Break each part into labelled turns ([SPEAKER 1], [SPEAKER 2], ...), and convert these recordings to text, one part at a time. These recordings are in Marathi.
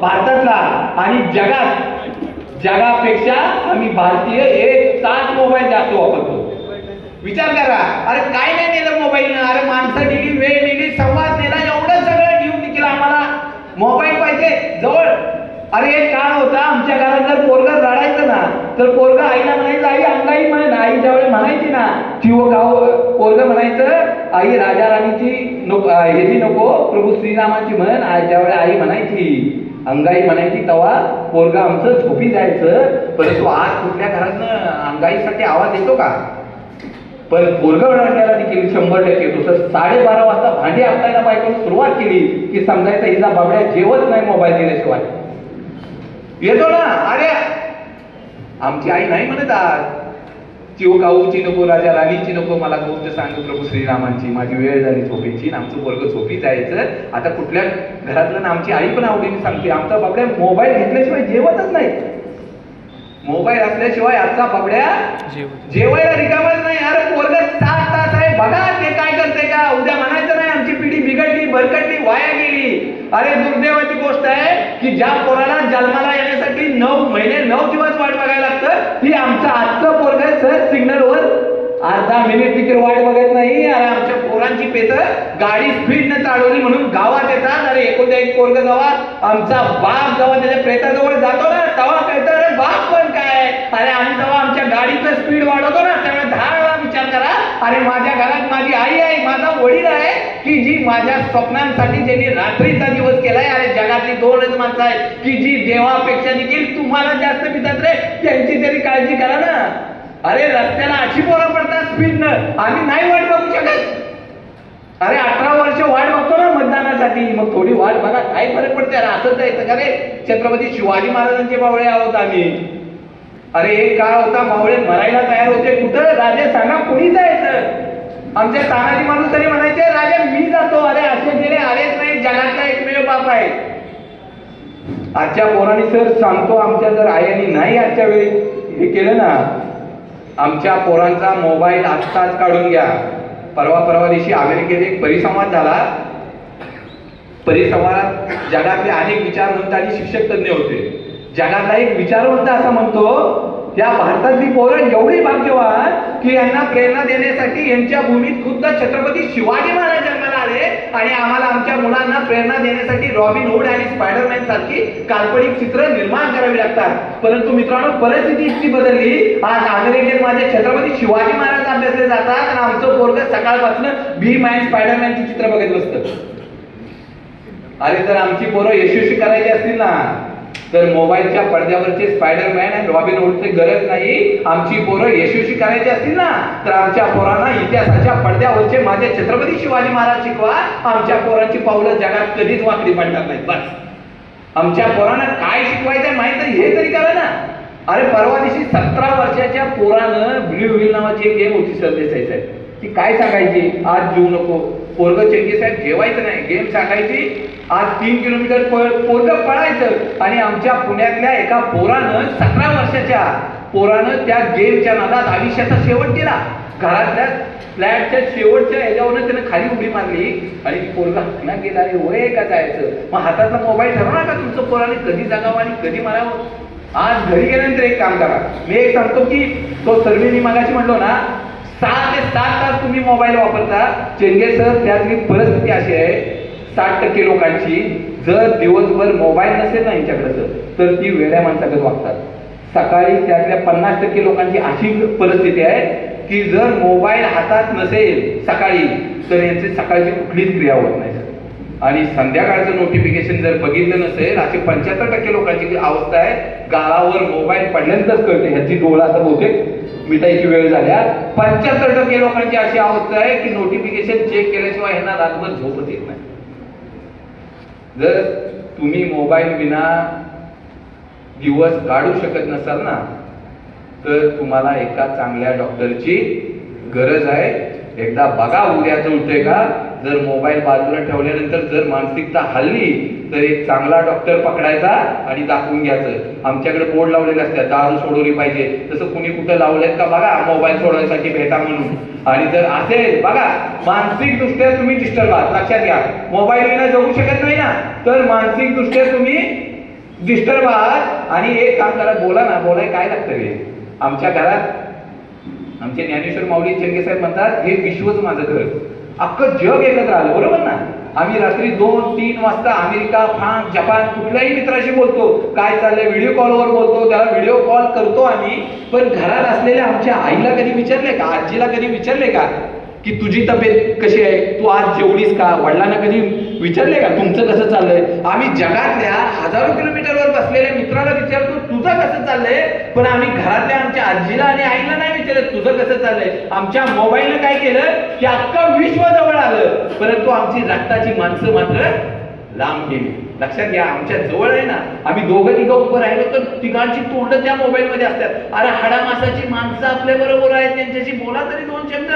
[SPEAKER 1] भारतातला आणि जगात जगापेक्षा आम्ही भारतीय एक तास मोबाईल जास्त वापरतो. विचार करा अरे काय नाही नेलं मोबाईलनं अरे माणसं नेली वेळ नेली संवाद नेला एवढं सगळं घेऊन निघेल आम्हाला. मोबाईल पाहिजे जवळ. अरे एक काळ होता आमच्या घरात जर पोरग रडायचं ना तर पोरग आईला म्हणायचं आई अंगाई म्हण. आई ज्यावेळी म्हणायची ना किंवा गाव पोरग म्हणायचं आई राजा राणीची नको याची ह्याची नको प्रभू श्रीरामाची म्हण. आई ज्यावेळी आई म्हणायची अंगाई म्हणायची तेव्हा पोरग आमचं झोपी जायचं परंतु आज कुठल्या घरातनं अंगाईसाठी आवाज येतो का? पण पोरगा म्हणायला देखील शंभर टक्के येतो तर साडेबारा वाजता भांडी आपल्याला बायकोनं सुरुवात केली की समजायचं हिजा बाबड्या जेवत नाही मोबाईल दिल्याशिवाय. येतो ना अरे आमची आई नाही म्हणत आज. चिव गाऊची नको राजा राणीची नको मला गोष्ट सांग प्रभू श्रीरामांची. माझी वेळ झाली झोपेची आमचं वर्ग झोपी जायचं. आता कुठल्या घरातलं ना आमची आई पण आवडीने सांगते आमचा बाबड्या मोबाईल घेतल्याशिवाय जेवतच नाही. मोबाईल असल्याशिवाय आजचा बाबड्या जेवायला रिकामच नाही. अरे पोरग सात तास आहे बघा ते काय करते का? उद्या म्हणायचं नाही आमची पिढी बिघडली भरकटली वाया गेली. अरे दुर्दैवाची गोष्ट आहे की ज्या पोराला जन्माला येण्यासाठी नऊ महिने नऊ दिवस वाट बघायला लागतं ती आमचं आजचं पोरग आहे सहज सिग्नलवर अर्धा मिनिट देखील वाट बघत नाही. अरे आमच्या पोरांची पेत गाडी स्पीड न चालवली म्हणून गावात येतात. अरे एकोणत्या एक पोरग जेव्हा आमचा बाप जेव्हा त्याच्या प्रेताजवळ जातो ना तेव्हा कळतं अरे बाप पण काय? अरे आम्ही जेव्हा आमच्या गाडीचं स्पीड वाढवतो ना त्यावेळेस दहा वेळा विचार करा. अरे माझ्या घरात माझी आई आहे माझा वडील आहे की जी माझ्या स्वप्नांसाठी ज्यांनी रात्रीचा दिवस केलाय अरे जगातली दोनच माणसं आहेत की जी देवापेक्षा देखील तुम्हाला जास्त पितात रे त्यांची तरी काळजी करा ना. अरे रस्त्याला अशी पोरं पडतात स्पीडनं आम्ही नाही वाट बघू शकत. अरे अठरा वर्ष वाट बघतो ना मतदानासाठी. मग थोडी वाट बघा काय फरक पडते अरे असंच जायचं का रे? छत्रपती शिवाजी महाराजांचे बावळे आहोत आम्ही. अरे एक काळ होता मावळे मरायला तयार होते. कुठं? राजे सांगा कुणी जायचं आमच्या तानाजी माणूस तरी म्हणायचे राजा मी जातो. अरे असे गेले आलेच नाही. जगातला एकमेव बाप आहे. आजच्या पोराने सर सांगतो आमच्या जर आयांनी नाही आजच्या वेळी. हे केलं ना आमच्या पोरांचा मोबाईल आत्ताच काढून घ्या. परवा परवा दिवशी अमेरिकेत एक परिसंवाद झाला. परिसंवादात जगातले अनेक विचारवंत आणि शिक्षक तज्ञ होते. जगातला एक विचारवंत असा म्हणतो या भारतातली पोरं एवढी भाग्यवान की यांना प्रेरणा देण्यासाठी यांच्या भूमीत खुद्द छत्रपती शिवाजी महाराज आले आणि आम्हाला आमच्या मुलांना प्रेरणा देण्यासाठी रॉबिन हुड आणि स्पायडरमॅन सारखी काल्पनिक चित्र निर्माण करावी लागतात. परंतु मित्रांनो परिस्थिती इतकी बदलली. आज अमेरिकेत माझे छत्रपती शिवाजी महाराज अभ्यासले जातात आणि आमचं पोरग सकाळपासून भीम अँड स्पायडरमॅनची चित्र बघत बसतं. अरे जर आमची पोरं यशस्वी करायची असतील ना तर मोबाईलच्या पडद्यावरचे स्पायडरमॅन आणि रॉबिन हुडची गरज नाही. आमची पोरं यशस्वी करायची असतील ना तर आमच्या पोरांना इतिहासाच्या पडद्यावरचे माझे छत्रपती शिवाजी महाराज शिकवा. आमच्या पोरांची पावलं जगात कधीच वाकडी पडणार नाहीत. बस. आमच्या पोरांना काय शिकवायचं माहीत नाही हे तरी करा ना. अरे परवा दिवशी सतरा वर्षाच्या पोरानं ब्ल्यू व्हील नावाची एक गेम होती सर साहेब. ती काय सांगायची? आज जीव नको. पोरग चंगी साहेब जेवायचं नाही गेम सांगायची आज तीन किलोमीटर पोरग पळायचं. आणि आमच्या पुण्यातल्या एका पोरानं सतरा वर्षाच्या पोरानं त्या गेमच्या नादात आयुष्याचा शेवट केला घरातल्या फ्लॅटच्या शेवटच्या याच्यावरनं त्यानं खाली उडी मारली. आणि पोरगा हसला गेला रे वय का जायचं? मग हातातला मोबाईल ठरवला का तुमचं पोराने? कधी जागावं आणि कधी मारावं? आज घरी गेल्यानंतर एक काम करा. मी एक सांगतो की तो सर्वेनी मागाशी म्हणलो ना सहा ते सात तास तुम्ही मोबाईल वापरता. चेंगे सर त्यातली परिस्थिती अशी आहे साठ टक्के लोकांची जर दिवसभर मोबाईल नसेल ना यांच्याकडे सर तर ती वेड्या माणसाकडे वागतात. सकाळी त्यातल्या पन्नास टक्के लोकांची अशी परिस्थिती आहे की जर मोबाईल हातात नसेल सकाळी तर यांची सकाळची कुठलीच क्रिया होत नाही सर आणि संध्याकाळचं नोटिफिकेशन जर बघितलं नसेल अशी पंच्याहत्तर टक्के लोकांची अवस्था आहे गाळावर मोबाईल पडल्यानंतरच कळते. ह्याची डोळा आता बहुतेक मिटायची वेळ झाल्या पंच्याहत्तर टक्के लोकांची अशी अवस्था आहे की नोटिफिकेशन चेक केल्याशिवाय यांना रातभर झोपत येत नाही. जर तुम्ही मोबाईल विना दिवस काढू शकत नसाल ना तर तुम्हाला एका चांगल्या डॉक्टरची गरज आहे. एकदा बघा उद्या उठते का? जर मोबाईल बाजूला ठेवल्यानंतर जर मानसिकता हल्ली तर एक चांगला डॉक्टर पकडायचा आणि दाखवून घ्यायचं. आमच्याकडे बोर्ड लावलेले असतात दारू सोडवली पाहिजे. तसं कुणी कुठं लावलेत का बघा? मोबाईल सोडवायसाठी भेटा म्हणून. आणि जर असेल बघा मानसिक दृष्ट्या तुम्ही डिस्टर्ब आहात लक्षात घ्या. मोबाईल विना जगू शकत नाही ना. तर मानसिक दृष्ट्या तुम्ही डिस्टर्ब आहात. आणि एक काम करा बोला ना. बोलाय काय लागतं रे? आमच्या घरात आमचे ज्ञानेश्वर माऊली चंगे साहेब म्हणतात हे विश्वच माझं घर. अख्खं जग एकत्र आलं. बरोबर ना? आम्ही रात्री दोन तीन वाजता अमेरिका फ्रान्स जपान कुठल्याही मित्राशी बोलतो. काय चाललंय? व्हिडिओ कॉलवर बोलतो. त्याला व्हिडिओ कॉल करतो आम्ही. पण घरात असलेल्या आमच्या आईला कधी विचारले का? आजीला कधी विचारले का? की तुझी तब्येत कशी आहे? तू आज जेवलीस का? वडिलांना कधी विचारले का? तुमचं कसं चाललंय? आम्ही जगातल्या हजारो किलोमीटरवर बसलेल्या मित्राला विचारतो तुझं कसं चाललंय? पण आम्ही घरातल्या आमच्या आजीला आणि आईला नाही विचारत तुझं कसं चाललंय? आमच्या मोबाईलनं काय केलं की अख्खं विश्व जवळ आलं परंतु आमची रक्ताची माणसं मात्र लांब गेली. लक्षात घ्या आमच्या जवळ आहे ना आम्ही दोघं तिघं उभं राहिलो तर तिघांची तोंड त्या मोबाईल मध्ये असतात. अरे हाडामासाची माणसं आपल्या बरोबर आहेत त्यांच्याशी बोला तरी दोन शब्द.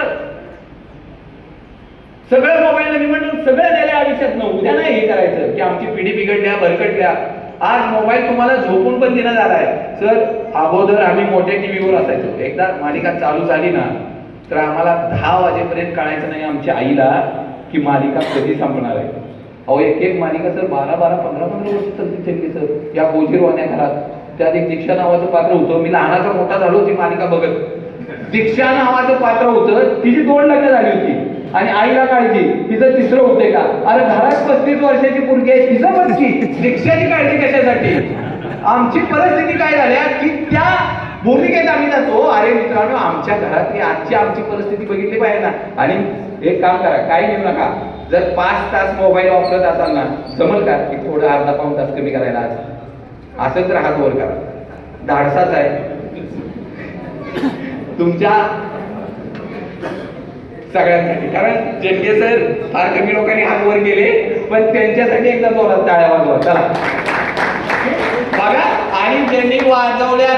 [SPEAKER 1] सगळं मोबाईल मी म्हणून सगळं द्यायला आयुष्यात न उद्या नाही हे करायचं की आमची पिढी बिघडल्या भरकटल्या आज मोबाईल तुम्हाला झोपून पण देणं झालाय सर अगोदर आम्ही मोठ्या टीव्हीवर असायचो. एकदा मालिका चालू झाली ना तर आम्हाला दहा वाजेपर्यंत कळायचं नाही आमच्या आईला की मालिका कधी संपणार आहे. अहो एक एक मालिका सर बारा बारा पंधरा पंधरा वर्ष चालते चलली सर. या गोजीरवाण्या घरात. त्यात एक दीक्षा नावाचं पात्र होतं. मी लहानाचा मोठा झालो ती मालिका बघत. दीक्षा नावाचं पात्र होतं. तिची दोन लग्न झाली होती. आणि आईला काळजी. तिचं तिसरं होते का? अरे घरात पस्तीस वर्षाची मुलगी आहे तिचं बघ की काळजी कशासाठी? आमची परिस्थिती काय झाल्या की त्या भूमिकेत आम्ही जातो. अरे मित्रांनो आमच्या घरातली आजची आमची परिस्थिती बघितली पाहिजे ना. आणि एक काम करा काय घेऊ नका. जर पाच तास मोबाईल वापरत असाल ना जमल का की थोडं अर्धा पाऊन तास कमी करायला आज. असंच तर हात वर करा. धाडसाच आहे. तुमच्या सगळ्यांसाठी. कारण जेनके सर फार कमी लोकांनी हात वर केले पण त्यांच्यासाठी एकदा जोरात टाळ्या वाजवा. चला. बघा आणि ज्यांनी वाजवल्या